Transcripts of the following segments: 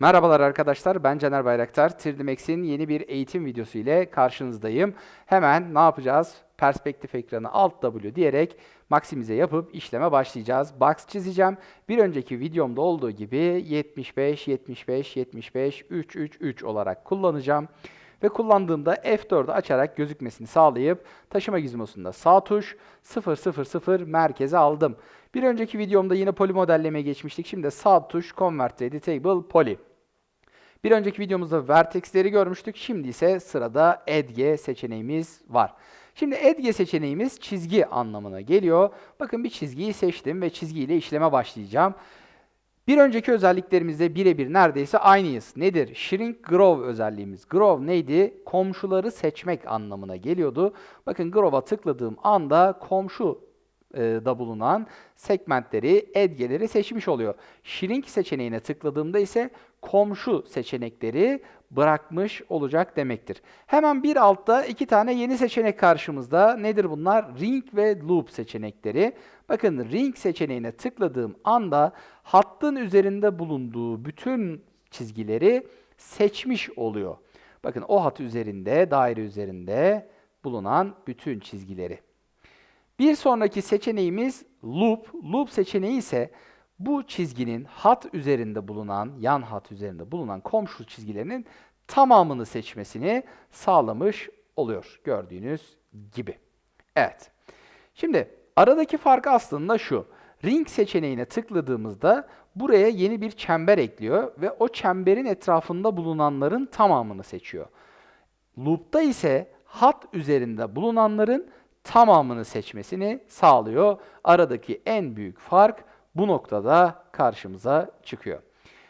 Merhabalar arkadaşlar, ben Caner Bayraktar. 3D yeni bir eğitim videosu ile karşınızdayım. Hemen ne yapacağız? Perspektif ekranı Alt W diyerek maksimize yapıp işleme başlayacağız. Box çizeceğim. Bir önceki videomda olduğu gibi 75, 75, 75, 3, 3, 3 olarak kullanacağım. Ve kullandığımda F4'ü açarak gözükmesini sağlayıp taşıma gizmosunda sağ tuş 0, 0, 0 merkeze aldım. Bir önceki videomda yine poli modellemeye geçmiştik. Şimdi sağ tuş Convert to Editable Poly. Bir önceki videomuzda vertexleri görmüştük. Şimdi ise sırada edge seçeneğimiz var. Şimdi edge seçeneğimiz çizgi anlamına geliyor. Bakın bir çizgiyi seçtim ve çizgiyle işleme başlayacağım. Bir önceki özelliklerimizde birebir neredeyse aynıyız. Nedir? Shrink Grow özelliğimiz. Grow neydi? Komşuları seçmek anlamına geliyordu. Bakın Grow'a tıkladığım anda komşu e, da bulunan segmentleri, edgeleri seçmiş oluyor. Shrink seçeneğine tıkladığımda ise komşu seçenekleri bırakmış olacak demektir. Hemen bir altta iki tane yeni seçenek karşımızda. Nedir bunlar? Ring ve Loop seçenekleri. Bakın Ring seçeneğine tıkladığım anda hattın üzerinde bulunduğu bütün çizgileri seçmiş oluyor. Bakın o hat üzerinde, daire üzerinde bulunan bütün çizgileri. Bir sonraki seçeneğimiz loop. Loop seçeneği ise bu çizginin hat üzerinde bulunan, yan hat üzerinde bulunan komşu çizgilerinin tamamını seçmesini sağlamış oluyor. Gördüğünüz gibi. Evet. Şimdi aradaki fark aslında şu. Ring seçeneğine tıkladığımızda buraya yeni bir çember ekliyor ve o çemberin etrafında bulunanların tamamını seçiyor. Loop'ta ise hat üzerinde bulunanların tamamını seçmesini sağlıyor. Aradaki en büyük fark bu noktada karşımıza çıkıyor.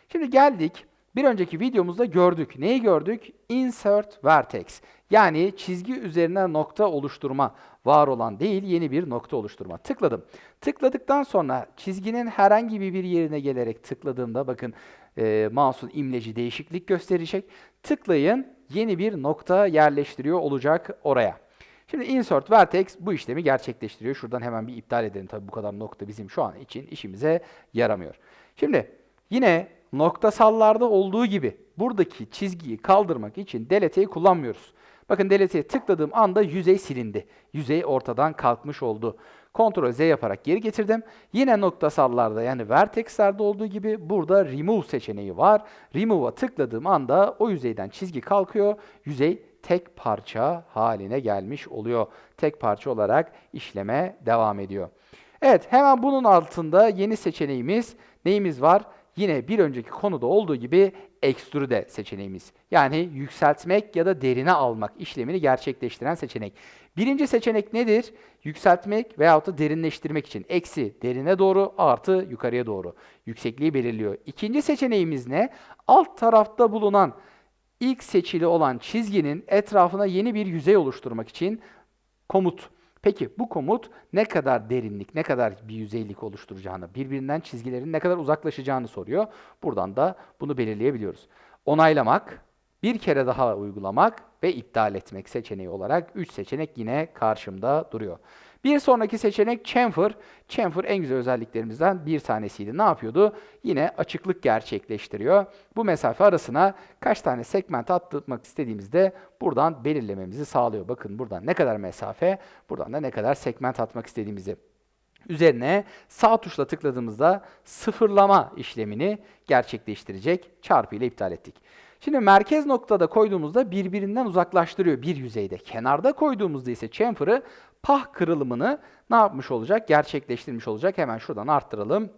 Şimdi geldik bir önceki videomuzda gördük. Neyi gördük? Insert vertex. Yani çizgi üzerine nokta oluşturma. Var olan değil, yeni bir nokta oluşturma. Tıkladım. Tıkladıktan sonra çizginin herhangi bir yerine gelerek tıkladığımda bakın e, mouse'un imleci değişiklik gösterecek. Tıklayın, yeni bir nokta yerleştiriyor olacak oraya. Şimdi insert vertex bu işlemi gerçekleştiriyor. Şuradan hemen bir iptal edelim. Tabii bu kadar nokta bizim şu an için işimize yaramıyor. Şimdi yine noktasallarda olduğu gibi buradaki çizgiyi kaldırmak için delete'yi kullanmıyoruz. Bakın delete'ye tıkladığım anda yüzey silindi. Yüzey ortadan kalkmış oldu. Ctrl Z yaparak geri getirdim. Yine noktasallarda yani vertexlerde olduğu gibi burada remove seçeneği var. Remove'a tıkladığım anda o yüzeyden çizgi kalkıyor. Yüzey tek parça haline gelmiş oluyor. Tek parça olarak işleme devam ediyor. Evet hemen bunun altında yeni seçeneğimiz neyimiz var? Yine bir önceki konuda olduğu gibi extrude seçeneğimiz. Yani yükseltmek ya da derine almak işlemini gerçekleştiren seçenek. Birinci seçenek nedir? Yükseltmek veyahut da derinleştirmek için. Eksi derine doğru artı yukarıya doğru. Yüksekliği belirliyor. İkinci seçeneğimiz ne? Alt tarafta bulunan ilk seçili olan çizginin etrafına yeni bir yüzey oluşturmak için komut. Peki bu komut ne kadar derinlik, ne kadar bir yüzeylik oluşturacağını, birbirinden çizgilerin ne kadar uzaklaşacağını soruyor. Buradan da bunu belirleyebiliyoruz. Onaylamak, bir kere daha uygulamak ve iptal etmek seçeneği olarak 3 seçenek yine karşımda duruyor. Bir sonraki seçenek chamfer. Chamfer en güzel özelliklerimizden bir tanesiydi. Ne yapıyordu? Yine açıklık gerçekleştiriyor. Bu mesafe arasına kaç tane segment atmak istediğimizde buradan belirlememizi sağlıyor. Bakın buradan ne kadar mesafe, buradan da ne kadar segment atmak istediğimizi. Üzerine sağ tuşla tıkladığımızda sıfırlama işlemini gerçekleştirecek. Çarpı ile iptal ettik. Şimdi merkez noktada koyduğumuzda birbirinden uzaklaştırıyor bir yüzeyde. Kenarda koyduğumuzda ise chamfer'ı pah kırılımını ne yapmış olacak? Gerçekleştirmiş olacak. Hemen şuradan arttıralım.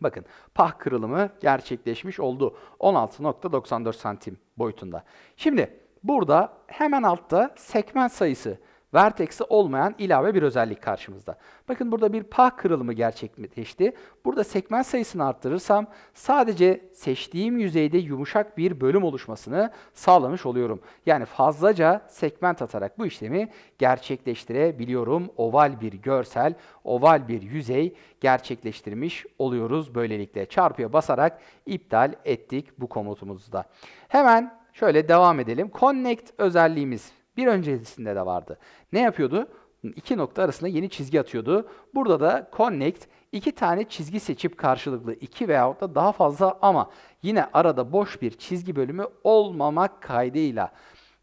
Bakın pah kırılımı gerçekleşmiş oldu. 16.94 santim boyutunda. Şimdi burada hemen altta segment sayısı vertex'i olmayan ilave bir özellik karşımızda. Bakın burada bir pah kırılımı gerçekleşti. Burada segment sayısını arttırırsam sadece seçtiğim yüzeyde yumuşak bir bölüm oluşmasını sağlamış oluyorum. Yani fazlaca segment atarak bu işlemi gerçekleştirebiliyorum. Oval bir görsel, oval bir yüzey gerçekleştirmiş oluyoruz böylelikle. Çarpıya basarak iptal ettik bu komutumuzda. Hemen şöyle devam edelim. Connect özelliğimiz bir öncesinde de vardı. Ne yapıyordu? İki nokta arasında yeni çizgi atıyordu. Burada da connect iki tane çizgi seçip karşılıklı iki veyahut da daha fazla ama yine arada boş bir çizgi bölümü olmamak kaydıyla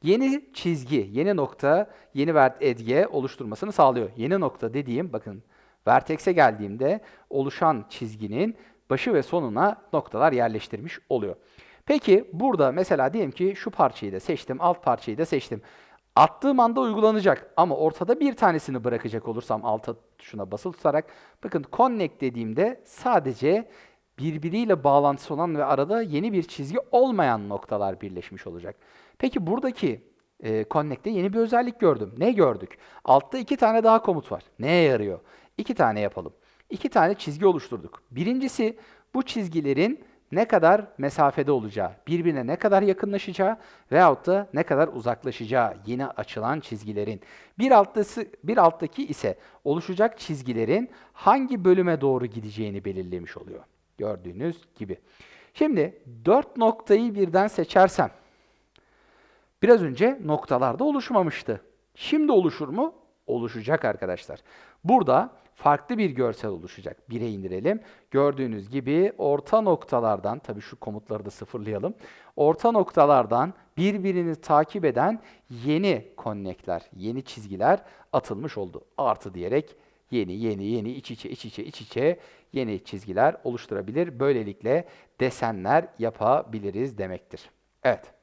yeni çizgi, yeni nokta, yeni vert edge oluşturmasını sağlıyor. Yeni nokta dediğim bakın vertex'e geldiğimde oluşan çizginin başı ve sonuna noktalar yerleştirmiş oluyor. Peki burada mesela diyelim ki şu parçayı da seçtim, alt parçayı da seçtim. Attığım anda uygulanacak ama ortada bir tanesini bırakacak olursam alta tuşuna basılı tutarak bakın connect dediğimde sadece birbiriyle bağlantısı olan ve arada yeni bir çizgi olmayan noktalar birleşmiş olacak. Peki buradaki e, connect'te yeni bir özellik gördüm. Ne gördük? Altta iki tane daha komut var. Neye yarıyor? İki tane yapalım. İki tane çizgi oluşturduk. Birincisi bu çizgilerin ne kadar mesafede olacağı, birbirine ne kadar yakınlaşacağı veyahut da ne kadar uzaklaşacağı yeni açılan çizgilerin. Bir, alttası, bir alttaki ise oluşacak çizgilerin hangi bölüme doğru gideceğini belirlemiş oluyor. Gördüğünüz gibi. Şimdi dört noktayı birden seçersem, biraz önce noktalarda oluşmamıştı. Şimdi oluşur mu? Oluşacak arkadaşlar. Burada farklı bir görsel oluşacak. 1'e indirelim. Gördüğünüz gibi orta noktalardan, tabii şu komutları da sıfırlayalım. Orta noktalardan birbirini takip eden yeni connect'ler, yeni çizgiler atılmış oldu. Artı diyerek yeni yeni yeni iç içe iç içe iç içe yeni çizgiler oluşturabilir. Böylelikle desenler yapabiliriz demektir. Evet.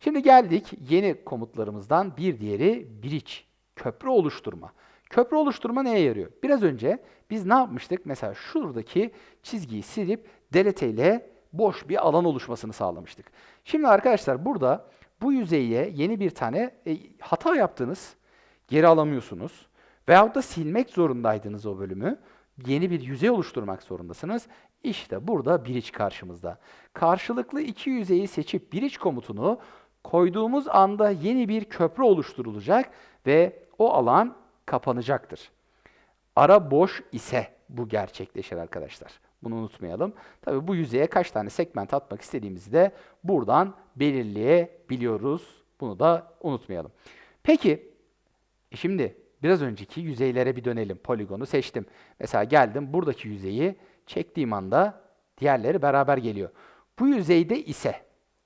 Şimdi geldik yeni komutlarımızdan bir diğeri bridge, köprü oluşturma. Köprü oluşturma neye yarıyor? Biraz önce biz ne yapmıştık? Mesela şuradaki çizgiyi silip delete ile boş bir alan oluşmasını sağlamıştık. Şimdi arkadaşlar burada bu yüzeye yeni bir tane e, hata yaptınız, geri alamıyorsunuz. Veyahut da silmek zorundaydınız o bölümü. Yeni bir yüzey oluşturmak zorundasınız. İşte burada bridge karşımızda. Karşılıklı iki yüzeyi seçip bridge komutunu koyduğumuz anda yeni bir köprü oluşturulacak ve o alan kapanacaktır. Ara boş ise bu gerçekleşir arkadaşlar. Bunu unutmayalım. Tabii bu yüzeye kaç tane segment atmak istediğimizi de buradan belirleyebiliyoruz. Bunu da unutmayalım. Peki şimdi biraz önceki yüzeylere bir dönelim. Poligonu seçtim. Mesela geldim buradaki yüzeyi çektiğim anda diğerleri beraber geliyor. Bu yüzeyde ise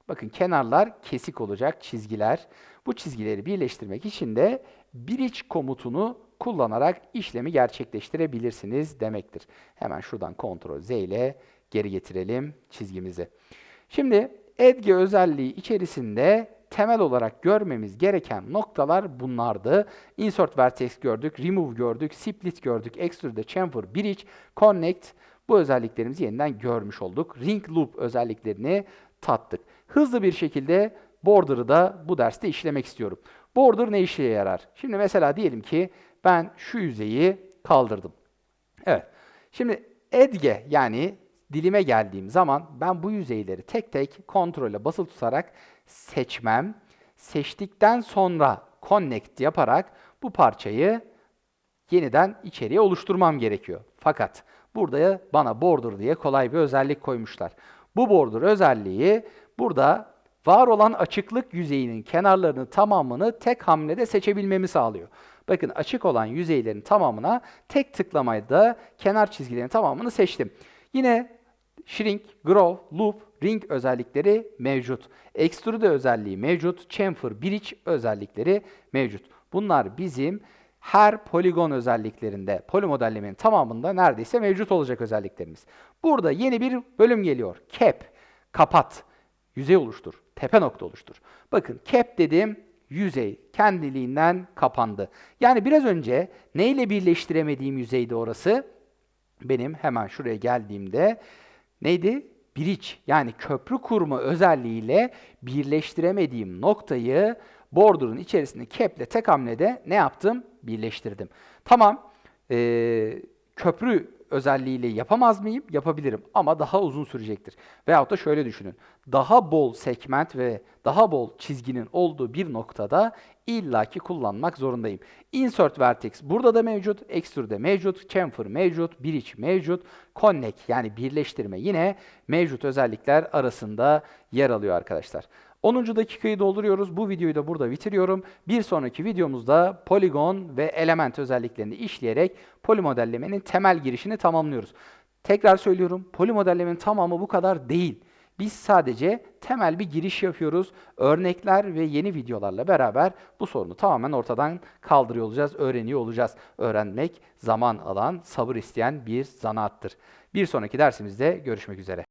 bakın kenarlar kesik olacak çizgiler. Bu çizgileri birleştirmek için de bridge komutunu kullanarak işlemi gerçekleştirebilirsiniz demektir. Hemen şuradan Ctrl Z ile geri getirelim çizgimizi. Şimdi Edge özelliği içerisinde temel olarak görmemiz gereken noktalar bunlardı. Insert Vertex gördük, Remove gördük, Split gördük, Extrude, Chamfer, Bridge, Connect bu özelliklerimizi yeniden görmüş olduk. Ring Loop özelliklerini tattık. Hızlı bir şekilde Border'ı da bu derste işlemek istiyorum. Border ne işe yarar? Şimdi mesela diyelim ki ben şu yüzeyi kaldırdım. Evet. Şimdi edge yani dilime geldiğim zaman ben bu yüzeyleri tek tek kontrole basılı tutarak seçmem. Seçtikten sonra connect yaparak bu parçayı yeniden içeriye oluşturmam gerekiyor. Fakat burada bana border diye kolay bir özellik koymuşlar. Bu border özelliği burada var olan açıklık yüzeyinin kenarlarını tamamını tek hamlede seçebilmemi sağlıyor. Bakın açık olan yüzeylerin tamamına tek tıklamayla kenar çizgilerin tamamını seçtim. Yine shrink, grow, loop, ring özellikleri mevcut. Extrude özelliği mevcut. Chamfer, bridge özellikleri mevcut. Bunlar bizim her poligon özelliklerinde, polimodellemenin tamamında neredeyse mevcut olacak özelliklerimiz. Burada yeni bir bölüm geliyor. Cap, kapat, yüzey oluştur tepe nokta oluştur. Bakın cap dediğim yüzey kendiliğinden kapandı. Yani biraz önce neyle birleştiremediğim yüzeydi orası? Benim hemen şuraya geldiğimde neydi? Bridge yani köprü kurma özelliğiyle birleştiremediğim noktayı border'ın içerisinde cap ile tek hamlede ne yaptım? Birleştirdim. Tamam. Ee, köprü özelliğiyle yapamaz mıyım? Yapabilirim ama daha uzun sürecektir. Veyahut da şöyle düşünün. Daha bol segment ve daha bol çizginin olduğu bir noktada illaki kullanmak zorundayım. Insert Vertex burada da mevcut, Extrude mevcut, Chamfer mevcut, Bridge mevcut, Connect yani birleştirme yine mevcut özellikler arasında yer alıyor arkadaşlar. 10. dakikayı dolduruyoruz. Bu videoyu da burada bitiriyorum. Bir sonraki videomuzda poligon ve element özelliklerini işleyerek polimodellemenin temel girişini tamamlıyoruz. Tekrar söylüyorum, polimodellemenin tamamı bu kadar değil. Biz sadece temel bir giriş yapıyoruz. Örnekler ve yeni videolarla beraber bu sorunu tamamen ortadan kaldırıyor olacağız, öğreniyor olacağız. Öğrenmek zaman alan, sabır isteyen bir zanaattır. Bir sonraki dersimizde görüşmek üzere.